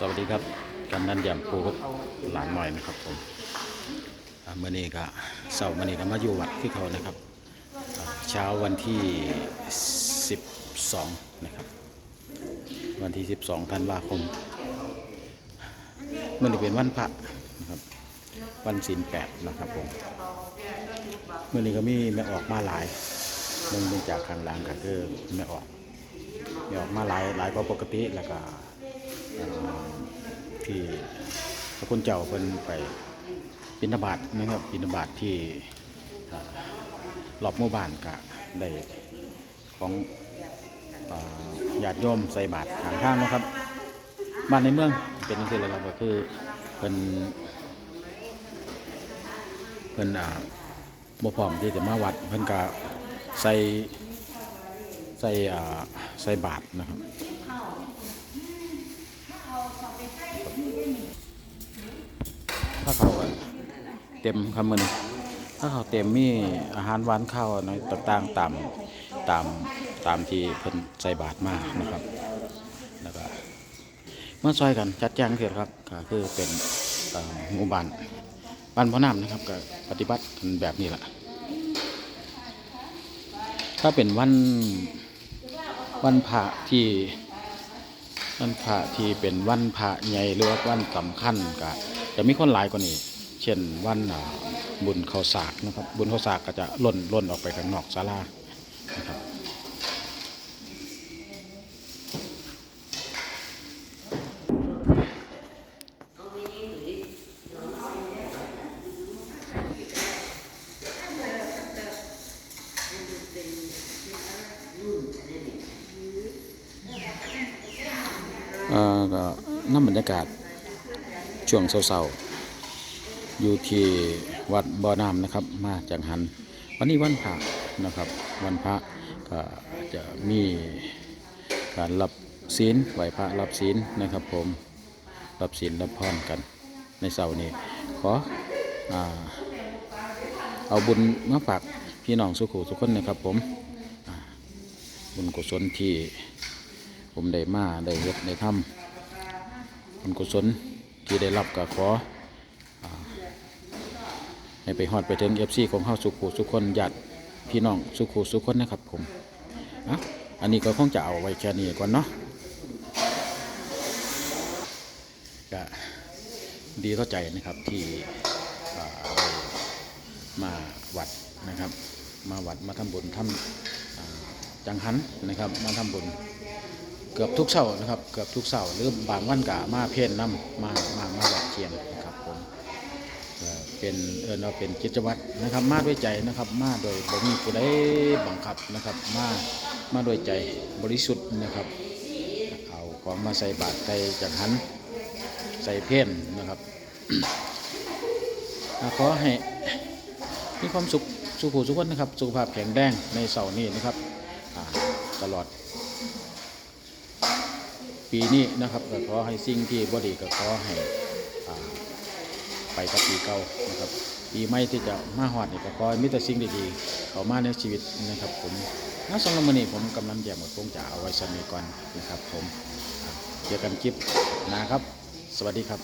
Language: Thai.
สวัสดีครับกันนันยำปูครับหลานหน่อยนะครับผมอ่ามื่อนี้ก็เสาร์มื่อนี้ก็มาอยู่วัดที่เขานะครับ เช้าวันที่ 12 นะครับ วันที่ 12ธันวาคมมื่อนี้เป็นวันพระนะครับวันศีลแปดนะครับผมมื่อนี้ก็มีแม่ออกมาหลายเนื่องจากข้างหลังก็คือแม่ออกแม่ออกมาหลายหลายกว่าปกติแล้วก็ ที่พระคุณเจ้าเพิ่นไปบิณฑบาตนะครับบิณฑบาตที่อ่ารอบหมู่บ้านก็ได้ของญาติโยมใส่บาตรทางข้างนะครับ บ้านในเมืองเป็นยังไงเลยครับก็คือเพิ่นเพิ่นอ่าบ่พร้อมที่จะมาวัดเพิ่นก็ใส่ใส่อ่าใส่บาตรนะครับ ถ้าเขาเต็มคำมันถ้าเขาเต็มมีอาหารหวานข้าวในต่างๆตามตามตามที่เพิ่นใส่บาตรมากนะครับ แล้วก็เมื่อซอยกันจัดแจงเสร็จครับก็คือเป็นหมู่บ้านบ้านพ่อน้ำนะครับก็ปฏิบัติกันแบบนี้แหละถ้าเป็นวันวันพระที่ วันพระที่เป็นวันพระใหญ่หรือว่าวันสำคัญก็จะมีคนหลายกว่านี้ เช่นวันอ่าบุญข้าวสากนะครับ บุญข้าวสากก็จะล่นล่นออกไปข้างนอกศาลานะครับเอ่อ ก็น้ำบรรยากาศช่วงเศร้าๆอยู่ที่วัดบ่อน้ำนะครับ มาจากหัน วันนี้วันพระนะครับ วันพระก็จะมีการรับศีลไหวพระรับศีลนะครับ ผมรับศีลรับพรกันในเสาร์นี้ขออเอาบุญมาฝากพี่น้องสุขุสุขคนนะครับผมบุญกุศลที่ ผมได้มาได้เฮ็ดได้ทำบุญกุศลที่ได้รับก็ขอให้ไปฮอดไปถึงเอฟซีของเฮาสุขุสุขคนญาติพี่น้องสุขุสุขคนนะครับผมอะอันนี้ก็คงจะเอาไว้แค่นี้ก่อนเนาะก็ดีเข้าใจนะครับที่มาวัดนะครับ มาวัดมาทำบุญทำอ่าจังหันนะครับ มาทำบุญ กือบทุกเสาร์นะครับ เกือบทุกเสาร์หรือบางวันกะมาเพียนน้ำมามามาวัดเทียนนะครับผมเออเป็นเออเราเป็นกิจวัตรนะครับ มาด้วยใจนะครับ มาโดยบมีผู้ใดบังคับนะครับ มามาด้วยใจบริสุทธิ์นะครับ เอาของมาใส่บาตรใส่จังหันใส่เพี้ยนนะครับขอให้มีความสุขสุขสุขคนนะครับ สุขภาพแข็งแรงในเสาร์นี้นะครับตลอด ปีนี้นะครับก็ขอให้สิ่งที่บดีก็ขอให้ไปกับปีเก่านะครับปีใหม่ที่จะมาหอดนี่ก็ขอให้มีแต่สิ่งดีๆเข้ามาในชีวิตนะครับ ผมณสำหรับวันนี้ผมกำลังแยกหมดคงจะเอาไว้สมีก่อนนะครับ ผมเจอกันคลิปนะครับ สวัสดีครับ